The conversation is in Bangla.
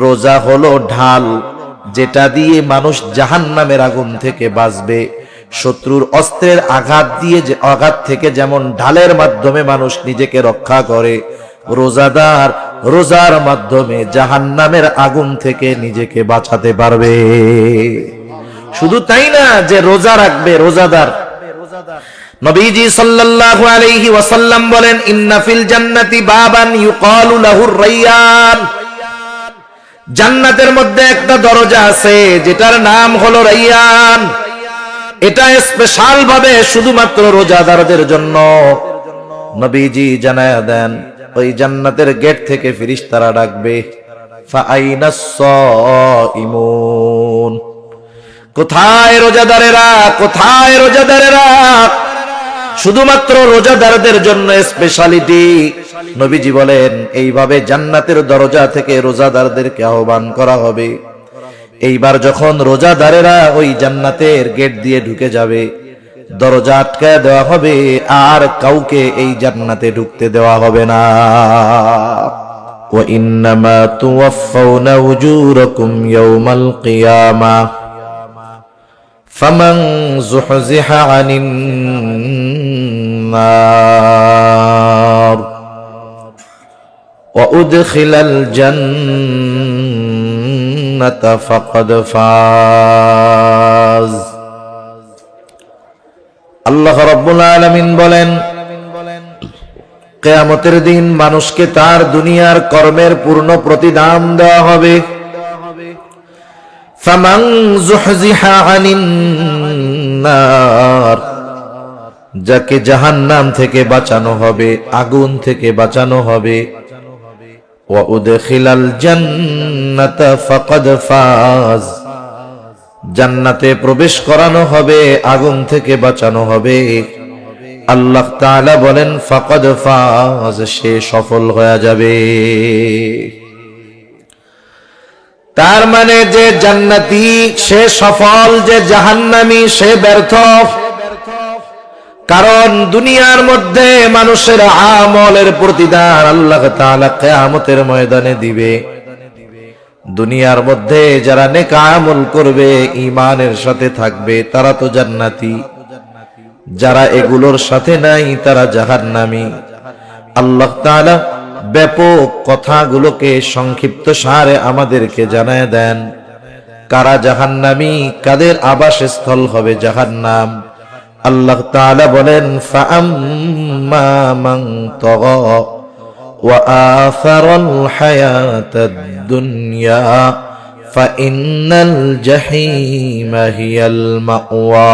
রোজা হলো ঢাল, যেটা দিয়ে মানুষ জাহান্নামের আগুন থেকে বাঁচবে। শত্রুর অস্ত্রের আঘাত দিয়ে যে, আঘাত থেকে যেমন ঢালের মাধ্যমে মানুষ নিজেকে রক্ষা করে, রোজাদার রোজার মাধ্যমে জাহান্নামের আগুন থেকে নিজেকে বাঁচাতে পারবে। শুধু তাই না, যে রোজা রাখবে রোজাদার। নবীজি সাল্লাল্লাহু আলাইহি ওয়াসাল্লাম বলেন, ইন্না ফিল জান্নাতি বাবান ইউকালু লাহুর রাইয়ান। জান্নাতের মধ্যে একটা দরজা আছে, যেটার নাম হলো রাইয়ান। এটা স্পেশাল ভাবে শুধুমাত্র রোজাদারদের জন্য। নবীজি জানায় দেন, ওই জান্নাতের গেট থেকে ফিরিস্তারা ডাকবে কোথায় রোজাদারেরা? কোথায় রোজাদারেরা? শুধুমাত্র রোজাদারদের জন্য স্পেশালিটি নবীজি বলেন এইভাবে জান্নাতের দরজা থেকে রোজাদারদেরকে আহ্বান করা হবে এইবার যখন রোজাদারেরা ওই জান্নাতের গেট দিয়ে ঢুকে যাবে দরজা আটকায় দেওয়া হবে আর কাউকে এই জান্নাতে ঢুকতে দেওয়া হবে না وإنما توفون أجوركم يوم القيامة فمن زحزح عن النار وأدخل الجنة فقد فاز আল্লাহ রব্বুল আলামিন বলেন কেয়ামতের দিন মানুষকে তার দুনিয়ার কর্মের পূর্ণ প্রতিদান দেওয়া হবে ফামান জুহজিহা আনিন নার যাকে জাহান্নাম থেকে বাঁচানো হবে, আগুন থেকে বাঁচানো হবে। জান্নাতে প্রবেশ করানো হবে, আগুন থেকে বাঁচানো হবে। আল্লাহ তাআলা বলেন, ফাকাদ ফাজ, সে সফল হয়ে যাবে। তার মানে যে জান্নাতি, সে সফল, যে জাহান্নামী, সে ব্যর্থ। কারণ দুনিয়ার মধ্যে মানুষের আমলের প্রতিদান আল্লাহ কিয়ামতের ময়দানে দিবে। দুনিয়ার মধ্যে যারা নেক আমল করবে ইমানের সাথে থাকবে, তারা তো জান্নাতি। যারা এগুলোর সাথে নাই, তারা জাহান্নামী। আল্লাহ তাআলা ব্যাপক কথাগুলোকে সংক্ষিপ্ত সারে আমাদেরকে জানায় দেন। কারা জাহান্নামী, কাদের আবাসস্থল হবে জাহান্নাম? আল্লাহ তাআলা বলেন ফাআম্মা মান তাগা ওয়া আসারাল হায়াতাদ দুনিয়া فإن الجحيم هي المأوى